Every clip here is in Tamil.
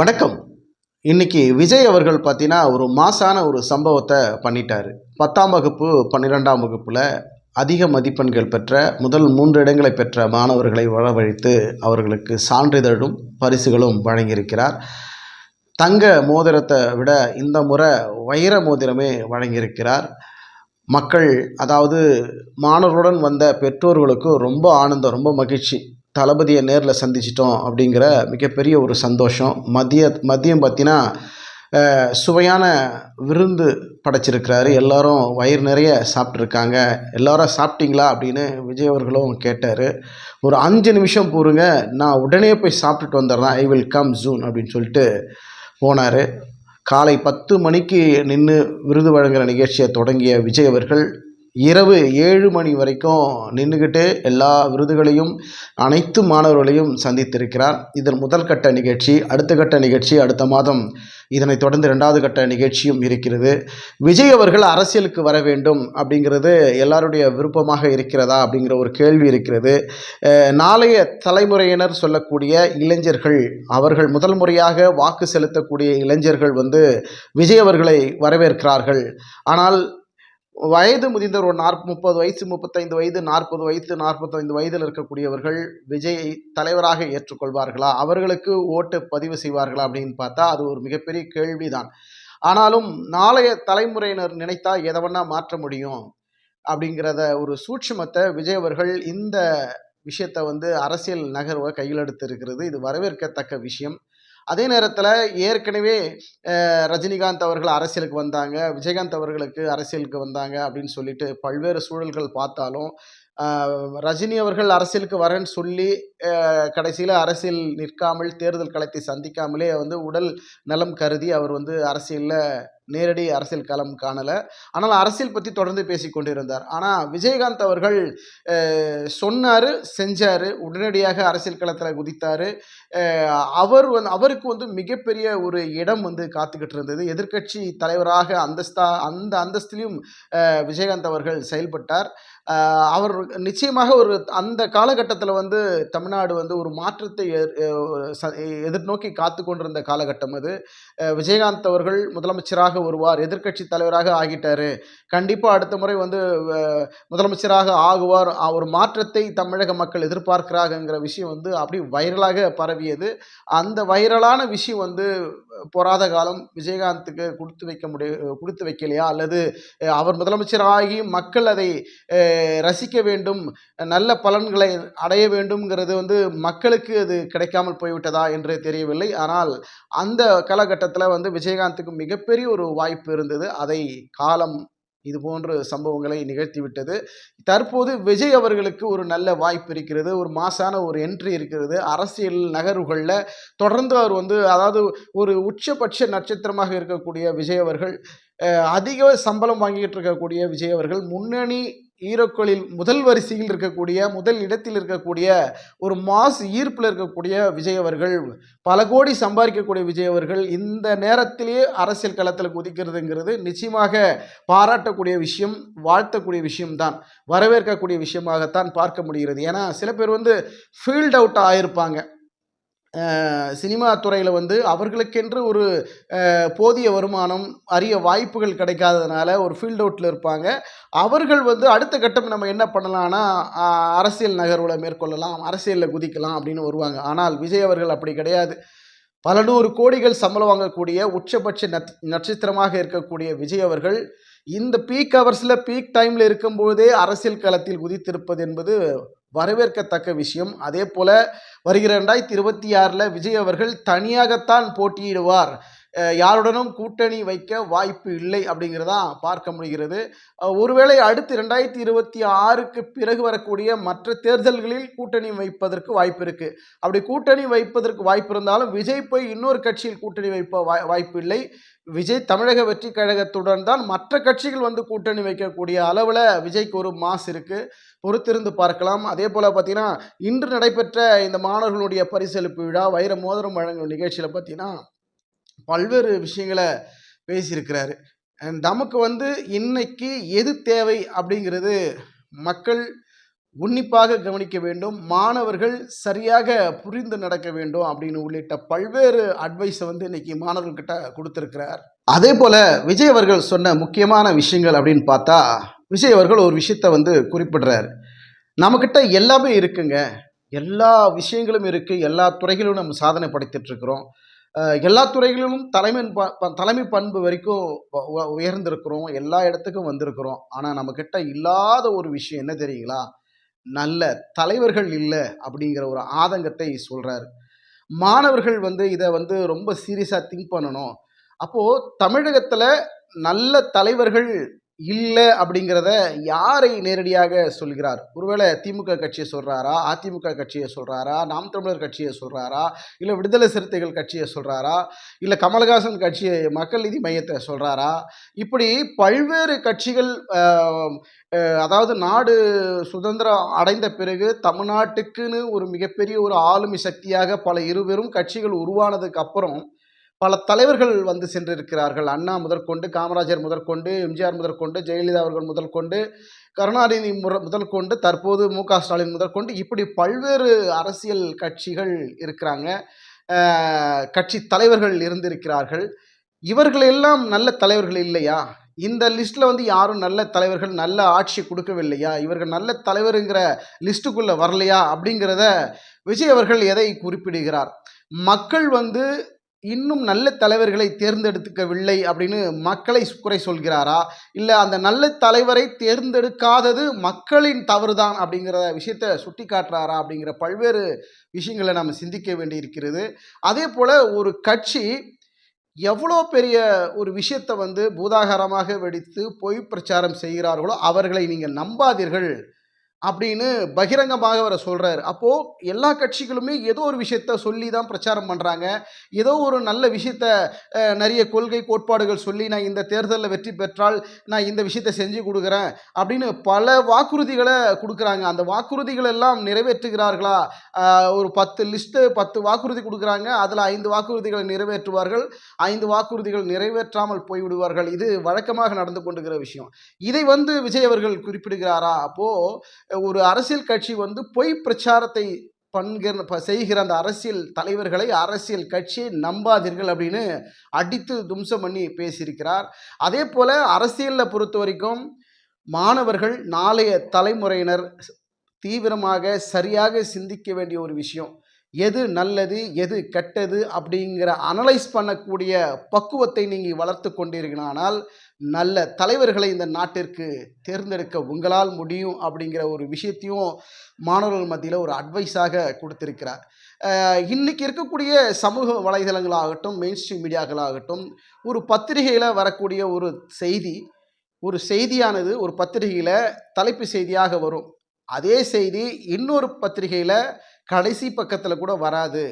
வணக்கம். இன்னைக்கு விஜய் அவர்கள் பார்த்தீங்கன்னா ஒரு மாசான ஒரு சம்பவத்தை பண்ணிட்டார். பத்தாம் வகுப்பு பன்னிரெண்டாம் வகுப்பில் அதிக மதிப்பெண்கள் பெற்ற முதல் மூன்று இடங்களை பெற்ற மாணவர்களை வரவழைத்து அவர்களுக்கு சான்றிதழும் பரிசுகளும் வழங்கியிருக்கிறார். தங்க மோதிரத்தை விட இந்த முறை வைர மோதிரமே வழங்கியிருக்கிறார். மக்கள் அதாவது மாணவர்களுடன் வந்த பெற்றோர்களுக்கு ரொம்ப ஆனந்தம் ரொம்ப மகிழ்ச்சி. தளபதியை நேரில் சந்திச்சிட்டோம் அப்படிங்கிற மிகப்பெரிய ஒரு சந்தோஷம். மதிய மதியம் பார்த்தீங்கன்னா சுவையான விருந்து படைச்சிருக்கிறாரு. எல்லாரும் வயிறு நிறைய சாப்பிட்ருக்காங்க எல்லாரும் சாப்பிட்டீங்களா அப்படின்னு விஜய் அவர்களும் கேட்டார். ஒரு அஞ்சு நிமிஷம் போருங்க நான் உடனே போய் சாப்பிட்டுட்டு வந்துடுறேன். ஐ வில் கம் ஜூன் அப்படின்னு சொல்லிட்டு போனார். காலை பத்து மணிக்கு நின்று விருது வழங்குகிற நிகழ்ச்சியை தொடங்கிய விஜய் அவர்கள் இரவு ஏழு மணி வரைக்கும் நின்றுக்கிட்டு எல்லா விருதுகளையும் அனைத்து மாணவர்களையும் சந்தித்திருக்கிறார். இதன் முதல் கட்ட நிகழ்ச்சி அடுத்த கட்ட நிகழ்ச்சி அடுத்த மாதம் இதனைத் தொடர்ந்து ரெண்டாவது கட்ட நிகழ்ச்சியும் இருக்கிறது. விஜய் அவர்கள் அரசியலுக்கு வர வேண்டும் அப்படிங்கிறது எல்லாருடைய விருப்பமாக இருக்கிறதா அப்படிங்கிற ஒரு கேள்வி இருக்கிறது. நாளைய தலைமுறையினர் சொல்லக்கூடிய இளைஞர்கள் அவர்கள் முதல் முறையாக வாக்கு செலுத்தக்கூடிய இளைஞர்கள் வந்து விஜய் அவர்களை வரவேற்கிறார்கள். ஆனால் வயது முதிர்ந்தவர் ஒரு நாற்ப முப்பது வயசு முப்பத்தைந்து வயது நாற்பது வயசு நாற்பத்தைந்து வயதில் இருக்கக்கூடியவர்கள் விஜயை தலைவராக ஏற்றுக்கொள்வார்களா? அவர்களுக்கு ஓட்டு பதிவு செய்வார்களா அப்படின்னு பார்த்தா அது ஒரு மிகப்பெரிய கேள்விதான். ஆனாலும் நாளைய தலைமுறையினர் நினைத்தா எதை மாற்ற முடியும் அப்படிங்கிறத ஒரு சூட்சுமத்தை விஜய் அவர்கள் இந்த விஷயத்தை வந்து அரசியல் நகர்வை கையில் எடுத்திருக்கிறது. இது வரவேற்கத்தக்க விஷயம். அதே நேரத்தில் ஏற்கனவே ரஜினிகாந்த் அவர்கள் அரசியலுக்கு வந்தாங்க விஜயகாந்த் அவர்களுக்கு அரசியலுக்கு வந்தாங்க அப்படின்னு சொல்லிட்டு பல்வேறு சூழல்கள் பார்த்தாலும் ரஜினி அவர்கள் அரசியலுக்கு வரேன்னு சொல்லி கடைசியில் அரசியல் நிற்காமல் தேர்தல் களத்தை சந்திக்காமலே வந்து உடல் நலம் கருதி அவர் வந்து அரசியலில் நேரடி அரசியல் களம் காணலை. ஆனால் அரசியல் பற்றி தொடர்ந்து பேசி கொண்டிருந்தார். ஆனால் விஜயகாந்த் அவர்கள் சொன்னார் செஞ்சார் உடனடியாக அரசியல் களத்தில் குதித்தார். அவர் வந்து அவருக்கு வந்து மிகப்பெரிய ஒரு இடம் வந்து காத்துக்கிட்டு இருந்தது. எதிர்க்கட்சி தலைவராக அந்தஸ்தா அந்த அந்தஸ்திலையும் விஜயகாந்த் அவர்கள் செயல்பட்டார். அவர் நிச்சயமாக ஒரு அந்த காலகட்டத்தில் வந்து தமிழ்நாடு வந்து ஒரு மாற்றத்தை எதிர்நோக்கி காத்து கொண்டிருந்த காலகட்டம் அது. விஜயகாந்த் அவர்கள் முதலமைச்சராக வருவார் எதிர்க்கட்சி தலைவராக ஆகிட்டார். கண்டிப்பாக அடுத்த முறை வந்து முதலமைச்சராக ஆகுவார். ஒரு மாற்றத்தை தமிழக மக்கள் எதிர்பார்க்கிறாங்கங்கிற விஷயம் வந்து அப்படி வைரலாக பரவியது. அந்த வைரலான விஷயம் வந்து பொறாத காலம் விஜயகாந்துக்கு கொடுத்து வைக்க முடிய கொடுத்து வைக்கலையா? அல்லது அவர் முதலமைச்சராகி மக்கள் அதை ரசிக்க வேண்டும் நல்ல பலன்களை அடைய வேண்டும்ங்கிறது வந்து மக்களுக்கு அது கிடைக்காமல் போய்விட்டதா என்று தெரியவில்லை. ஆனால் அந்த காலகட்டத்தில் வந்து விஜயகாந்துக்கு மிகப்பெரிய ஒரு வாய்ப்பு இருந்தது. அதை காலம் இது போன்ற சம்பவங்களை நிகழ்த்திவிட்டது. தற்போது விஜய் அவர்களுக்கு ஒரு நல்ல வாய்ப்பு இருக்கிறது. ஒரு மாசான ஒரு என்ட்ரி இருக்கிறது. அரசியல் நகர்வுகளில் தொடர்ந்து அவர் வந்து அதாவது ஒரு உச்சபட்ச நட்சத்திரமாக இருக்கக்கூடிய விஜய் அவர்கள் அதிக சம்பளம் வாங்கிட்டு இருக்கக்கூடிய விஜய் அவர்கள் முன்னணி ஈரோக்களில் முதல் வரிசையில் இருக்கக்கூடிய முதல் இடத்தில் இருக்கக்கூடிய ஒரு மாஸ் ஈர்ப்பில் இருக்கக்கூடிய விஜய் அவர்கள் பல கோடி சம்பாதிக்கக்கூடிய விஜய் அவர்கள் இந்த நேரத்திலேயே அரசியல் களத்தில் குதிக்கிறதுங்கிறது நிச்சயமாக பாராட்டக்கூடிய விஷயம் வாழ்த்தக்கூடிய விஷயம்தான் வரவேற்கக்கூடிய விஷயமாகத்தான் பார்க்க முடிகிறது. ஏன்னா சில பேர் வந்து ஃபீல்ட் அவுட் ஆகியிருப்பாங்க சினிமா துறையில் வந்து அவர்களுக்கென்று ஒரு போதிய வருமானம் அரிய வாய்ப்புகள் கிடைக்காததுனால ஒரு ஃபீல்ட் அவுட்டில் இருப்பாங்க. அவர்கள் வந்து அடுத்த கட்டம் நம்ம என்ன பண்ணலான்னா அரசியல் நகர்வில் மேற்கொள்ளலாம் அரசியலில் குதிக்கலாம் அப்படின்னு வருவாங்க. ஆனால் விஜய் அவர்கள் அப்படி கிடையாது. பல நூறு கோடிகள் சம்பளம் வாங்கக்கூடிய உச்சபட்ச நட் நட்சத்திரமாக இருக்கக்கூடிய விஜய் அவர்கள் இந்த பீக் ஹவர்ஸில் பீக் டைமில் இருக்கும்போதே அரசியல் களத்தில் குதித்திருப்பது என்பது வரவேற்கத்தக்க விஷயம். அதே போல் வருகிற ரெண்டாயிரத்தி இருபத்தி ஆறில் விஜய் அவர்கள் தனியாகத்தான் போட்டியிடுவார். யாருடனும் கூட்டணி வைக்க வாய்ப்பு இல்லை அப்படிங்கிறதா பார்க்க முடிகிறது. ஒருவேளை அடுத்து ரெண்டாயிரத்தி இருபத்தி ஆறுக்கு பிறகு வரக்கூடிய மற்ற தேர்தல்களில் கூட்டணி வைப்பதற்கு வாய்ப்பு இருக்குது அப்படி கூட்டணி வைப்பதற்கு வாய்ப்பு இருந்தாலும் விஜய் போய் இன்னொரு கட்சியில் கூட்டணி வைப்ப வாய்- வாய்ப்பு இல்லை. விஜய் தமிழக வெற்றி கழகத்துடன் தான் மற்ற கட்சிகள் வந்து கூட்டணி வைக்கக்கூடிய அளவில் விஜய்க்கு ஒரு மாஸ் இருக்குது பொறுத்திருந்து பார்க்கலாம். அதே போல் பார்த்தீங்கன்னா இன்று நடைபெற்ற இந்த மாணவர்களுடைய பரிசளிப்பு விழா வைர மோதிரம் வழங்கும் நிகழ்ச்சியில் பார்த்தீங்கன்னா பல்வேறு விஷயங்களை பேசியிருக்கிறாரு. நமக்கு வந்து இன்னைக்கு எது தேவை அப்படிங்கிறது மக்கள் உன்னிப்பாக கவனிக்க வேண்டும். மாணவர்கள் சரியாக புரிந்து நடக்க வேண்டும் அப்படின்னு உள்ளிட்ட பல்வேறு அட்வைஸை வந்து இன்னைக்கு மாணவர்கிட்ட கொடுத்துருக்கிறார். அதே போல விஜய் அவர்கள் சொன்ன முக்கியமான விஷயங்கள் அப்படின்னு பார்த்தா விஜய் அவர்கள் ஒரு விஷயத்தை வந்து குறிப்பிடுறார். நம்மக்கிட்ட எல்லாமே இருக்குங்க. எல்லா விஷயங்களும் இருக்குது எல்லா துறைகளிலும் நம்ம சாதனை படைத்திட்டுருக்குறோம் எல்லா துறைகளிலும் தலைமை ப- தலைமை பண்பு வரைக்கும் உயர்ந்திருக்கிறோம். எல்லா இடத்துக்கும் வந்திருக்கிறோம். ஆனால் நம்மக்கிட்ட இல்லாத ஒரு விஷயம் என்ன தெரியுங்களா? நல்ல தலைவர்கள் இல்லை அப்படிங்கிற ஒரு ஆதங்கத்தை சொல்கிறாரு மாணவர்கள் வந்து இதை வந்து ரொம்ப சீரியஸாக திங்க் பண்ணணும். அப்போது தமிழகத்தில் நல்ல தலைவர்கள் இல்லை அப்படிங்கிறத யாரை நேரடியாக சொல்கிறார்? ஒருவேளை திமுக கட்சியை சொல்கிறாரா அதிமுக கட்சியை சொல்கிறாரா நாம் தமிழர் கட்சியை சொல்கிறாரா இல்லை விடுதலை சிறுத்தைகள் கட்சியை சொல்கிறாரா இல்லை கமல்ஹாசன் கட்சியை மக்கள் நீதி மையத்தை சொல்கிறாரா இப்படி பல்வேறு கட்சிகள் அதாவது நாடு சுதந்திரம் அடைந்த பிறகு தமிழ்நாட்டுக்குன்னு ஒரு மிகப்பெரிய ஒரு ஆளுமை சக்தியாக பல இருவரும் கட்சிகள் உருவானதுக்கு அப்புறம் பல தலைவர்கள் வந்து சென்றிருக்கிறார்கள். அண்ணா முதற்கொண்டு காமராஜர் முதற்கொண்டு எம்ஜிஆர் முதற்கொண்டு ஜெயலலிதா அவர்கள் முதற்கொண்டு கருணாநிதி முற முதற்கொண்டு தற்போது மு க ஸ்டாலின் முதற்கொண்டு இப்படி பல்வேறு அரசியல் கட்சிகள் இருக்கிறாங்க. கட்சி தலைவர்கள் இருந்திருக்கிறார்கள். இவர்களெல்லாம் நல்ல தலைவர்கள் இல்லையா? இந்த லிஸ்ட்டில் வந்து யாரும் நல்ல தலைவர்கள் நல்ல ஆட்சி கொடுக்கவில்லையா? இவர்கள் நல்ல தலைவருங்கிற லிஸ்ட்டுக்குள்ளே வரலையா? அப்படிங்கிறத விஜய் அவர்கள் எதை குறிப்பிடுகிறார்? மக்கள் வந்து இன்னும் நல்ல தலைவர்களை தேர்ந்தெடுக்கவில்லை அப்படின்னு மக்களை குறை சொல்கிறாரா? இல்லை அந்த நல்ல தலைவரை தேர்ந்தெடுக்காதது மக்களின் தவறுதான் அப்படிங்கிற விஷயத்த சுட்டி காட்டுறாரா அப்படிங்கிற பல்வேறு விஷயங்களை நாம் சிந்திக்க வேண்டியிருக்கிறது. அதே போல் ஒரு கட்சி எவ்வளோ பெரிய ஒரு விஷயத்தை வந்து பூதாகாரமாக வெடித்து பொய் பிரச்சாரம் செய்கிறார்களோ அவர்களை நீங்கள் நம்பாதீர்கள். அப்படின்னு பகிரங்கமாக அவரை சொல்கிறார் அப்போது எல்லா கட்சிகளுமே ஏதோ ஒரு விஷயத்த சொல்லி தான் பிரச்சாரம் பண்ணுறாங்க ஏதோ ஒரு நல்ல விஷயத்த நிறைய கொள்கை கோட்பாடுகள் சொல்லி நான் இந்த தேர்தலில் வெற்றி பெற்றால் நான் இந்த விஷயத்தை செஞ்சு கொடுக்குறேன் அப்படின்னு பல வாக்குறுதிகளை கொடுக்குறாங்க. அந்த வாக்குறுதிகள் எல்லாம் நிறைவேற்றுகிறார்களா? ஒரு பத்து லிஸ்ட்டு பத்து வாக்குறுதி கொடுக்குறாங்க. அதில் ஐந்து வாக்குறுதிகளை நிறைவேற்றுவார்கள். ஐந்து வாக்குறுதிகள் நிறைவேற்றாமல் போய்விடுவார்கள். இது வழக்கமாக நடந்து கொண்டிருக்கிற விஷயம். இதை வந்து விஜய் அவர்கள் குறிப்பிடுகிறாரா? அப்போது ஒரு அரசியல் கட்சி வந்து பொய் பிரச்சாரத்தை பண்கிற ப- செய்கிற அந்த அரசியல் தலைவர்களை அரசியல் கட்சியை நம்பாதீர்கள் அப்படின்னு அடித்து தும்சம் பண்ணி பேசியிருக்கிறார். அதே போல் அரசியலில் பொறுத்த வரைக்கும் மாணவர்கள் நாளைய தலைமுறையினர் தீவிரமாக சரியாக சிந்திக்க வேண்டிய ஒரு விஷயம். எது நல்லது எது கெட்டது அப்படிங்கிற அனலைஸ் பண்ணக்கூடிய பக்குவத்தை நீங்கள் வளர்த்து கொண்டீர்களானால் நல்ல தலைவர்களை இந்த நாட்டிற்கு தேர்ந்தெடுக்க உங்களால் முடியும் அப்படிங்கிற ஒரு விஷயத்தையும் மாணவர்கள் மத்தியில் ஒரு அட்வைஸாக கொடுத்திருக்கிறார். இன்றைக்கி இருக்கக்கூடிய சமூக வலைதளங்களாகட்டும் மெயின் ஸ்ட்ரீம் மீடியாக்களாகட்டும் ஒரு பத்திரிகையில் வரக்கூடிய ஒரு செய்தி ஒரு செய்தியானது ஒரு பத்திரிகையில் தலைப்பு செய்தியாக வரும். அதே செய்தி இன்னொரு பத்திரிகையில் கடைசி பக்கத்தில் கூட வராது.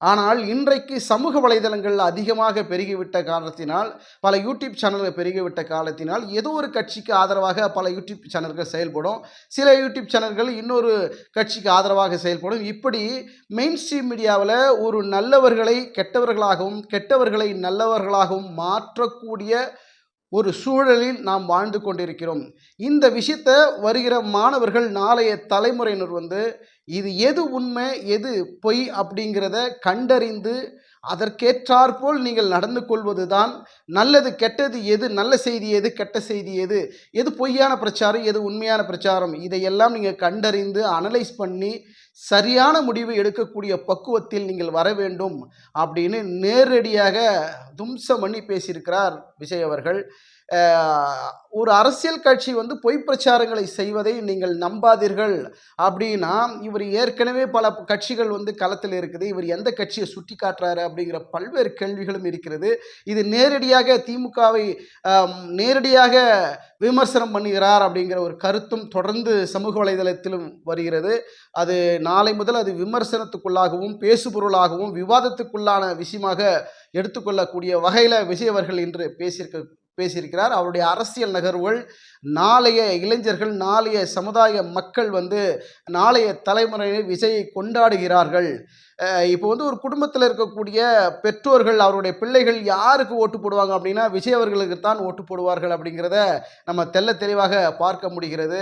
ஆனால் இன்றைக்கு சமூக வலைதளங்கள் அதிகமாக பெருகிவிட்ட காரணத்தினால் பல யூடியூப் சேனல்கள் பெருகிவிட்ட காலத்தினால் ஏதோ ஒரு கட்சிக்கு ஆதரவாக பல யூடியூப் சேனல்கள் செயல்படும். சில யூடியூப் சேனல்கள் இன்னொரு கட்சிக்கு ஆதரவாக செயல்படும். இப்படி மெயின் ஸ்ட்ரீம் மீடியாவில் ஒரு நல்லவர்களை கெட்டவர்களாகவும் கெட்டவர்களை நல்லவர்களாகவும் மாற்றக்கூடிய ஒரு சூழலில் நாம் வாழ்ந்து கொண்டிருக்கிறோம். இந்த விஷயத்தை வருகிற மாணவர்கள் நாளைய தலைமுறையினர் வந்து இது எது உண்மை எது பொய் அப்படிங்கிறத கண்டறிந்து அதற்கேற்றாற்போல் நீங்கள் நடந்து கொள்வது தான் நல்லது கெட்டது எது நல்ல செய்தி எது கெட்ட செய்தி எது எது பொய்யான பிரச்சாரம் எது உண்மையான பிரச்சாரம் இதையெல்லாம் நீங்கள் கண்டறிந்து அனலைஸ் பண்ணி சரியான முடிவு எடுக்கக்கூடிய பக்குவத்தில் நீங்கள் வர வேண்டும் அப்படின்னு நேரடியாக தும்சம் பண்ணி பேசியிருக்கிறார் விஜய் அவர்கள். ஒரு அரசியல் கட்சி வந்து பொய் பிரச்சாரங்களை செய்வதை நீங்கள் நம்பாதீர்கள். அப்படின்னா இவர் ஏற்கனவே பல கட்சிகள் வந்து களத்தில் இருக்குது. இவர் எந்த கட்சியை சுட்டி காட்டுறாரு அப்படிங்கிற பல்வேறு கேள்விகளும் இருக்கிறது. இது நேரடியாக திமுகவை நேரடியாக விமர்சனம் பண்ணுகிறார் அப்படிங்கிற ஒரு கருத்தும் தொடர்ந்து சமூக வலைதளத்திலும் வருகிறது. அது நாளை முதல் அது விமர்சனத்துக்குள்ளாகவும் பேசுபொருளாகவும் விவாதத்துக்குள்ளான விஷயமாக எடுத்துக்கொள்ளக்கூடிய வகையில் விஜய் அவர்கள் இன்று பேசியிருக்க பேசியிருக்கிறார். அவருடைய அரசியல் நகர்வுகள் நாளைய இளைஞர்கள் நாளைய சமுதாய மக்கள் வந்து நாளைய தலைமுறையினர் விஜயை கொண்டாடுகிறார்கள். இப்போ வந்து ஒரு குடும்பத்தில் இருக்கக்கூடிய பெற்றோர்கள் அவருடைய பிள்ளைகள் யாருக்கு ஓட்டு போடுவாங்க அப்படின்னா விஜய் அவர்களுக்கு தான் ஓட்டு போடுவார்கள் அப்படிங்கிறத நம்ம தெள்ள தெளிவாக பார்க்க முடிகிறது.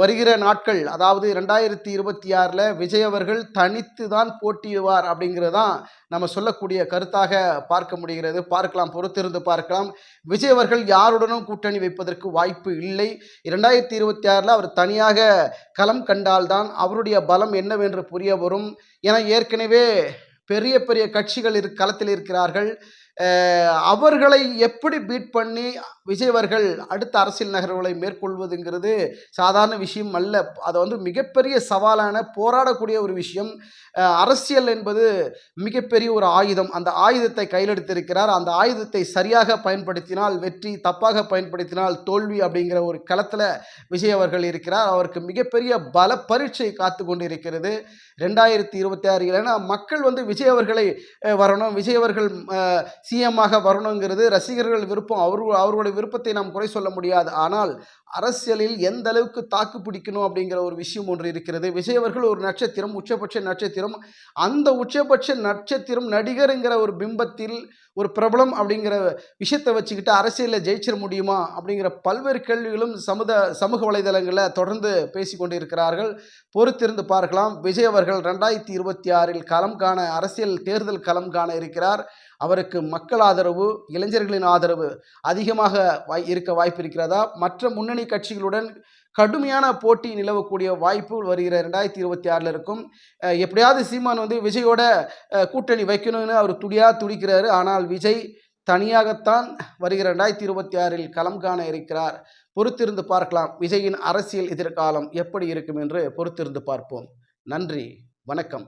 வருகிற நாட்கள் அதாவது ரெண்டாயிரத்தி இருபத்தி ஆறில் விஜய் அவர்கள் தனித்து தான் போட்டியிடுவார் அப்படிங்கிறதான் நம்ம சொல்லக்கூடிய கருத்தாக பார்க்க முடிகிறது. பார்க்கலாம் பொறுத்திருந்து பார்க்கலாம். விஜய் அவர்கள் யாருடனும் கூட்டணி வைப்பதற்கு வாய்ப்பு இல்லை. இரண்டாயிரத்தி இருபத்தி ஆறில் அவர் தனியாக களம் கண்டால்தான் அவருடைய பலம் என்னவென்று புரிய வரும். என ஏற்கனவே பெரிய பெரிய கட்சிகள் இரு களத்தில் இருக்கிறார்கள். அவர்களை எப்படி பீட் பண்ணி விஜய் அவர்கள் அடுத்த அரசியல் நகர்வுகளை மேற்கொள்வதுங்கிறது சாதாரண விஷயம் அல்ல. அதை வந்து மிகப்பெரிய சவாலான போராடக்கூடிய ஒரு விஷயம். அரசியல் என்பது மிகப்பெரிய ஒரு ஆயுதம். அந்த ஆயுதத்தை கையிலெடுத்திருக்கிறார். அந்த ஆயுதத்தை சரியாக பயன்படுத்தினால் வெற்றி தப்பாக பயன்படுத்தினால் தோல்வி அப்படிங்கிற ஒரு களத்தில் விஜய் அவர்கள் இருக்கிறார். அவருக்கு மிகப்பெரிய பல பரீட்சை காத்து கொண்டிருக்கிறது. ரெண்டாயிரத்தி இருபத்தி ஆறு ஏன்னா மக்கள் வந்து விஜய் அவர்களை வரணும். விஜய் அவர்கள் சிஎம்மாக வரணுங்கிறது ரசிகர்கள் விருப்பம். அவர் அவர்களுடைய விருப்பத்தை நாம் குறை சொல்ல முடியாது. ஆனால் அரசியலில் எந்த அளவுக்கு தாக்கு பிடிக்கணும் அப்படிங்கிற ஒரு விஷயம் ஒன்று இருக்கிறது. விஜய் அவர்கள் ஒரு நட்சத்திரம் உச்சபட்ச நட்சத்திரம். அந்த உச்சபட்ச நட்சத்திரம் நடிகருங்கிற ஒரு பிம்பத்தில் ஒரு பிரபலம் அப்படிங்கிற விஷயத்தை வச்சுக்கிட்டு அரசியலில் ஜெயிச்சிட முடியுமா அப்படிங்கிற பல்வேறு கேள்விகளும் சமுத சமூக வலைதளங்களில் தொடர்ந்து பேசிக்கொண்டு இருக்கிறார்கள் பொறுத்திருந்து பார்க்கலாம். விஜய் அவர்கள் ரெண்டாயிரத்தி இருபத்தி ஆறில் களம் காண அரசியல் தேர்தல் களம் காண இருக்கிறார். அவருக்கு மக்கள் ஆதரவு இளைஞர்களின் ஆதரவு அதிகமாக வாய் இருக்க வாய்ப்பு இருக்கிறதா? மற்ற முன்னணி கட்சிகளுடன் கடுமையான போட்டி நிலவக்கூடிய வாய்ப்பு வருகிற ரெண்டாயிரத்தி இருபத்தி ஆறில் இருக்கும். எப்படியாவது சீமான் வந்து விஜயோட கூட்டணி வைக்கணும்னு அவர் துடியா துடிக்கிறாரு. ஆனால் விஜய் தனியாகத்தான் வருகிற ரெண்டாயிரத்தி இருபத்தி ஆறில் களம் காண இருக்கிறார். பொறுத்திருந்து பார்க்கலாம். விஜயின் அரசியல் எதிர்காலம் எப்படி இருக்கும் என்று பொறுத்திருந்து பார்ப்போம். நன்றி. வணக்கம்.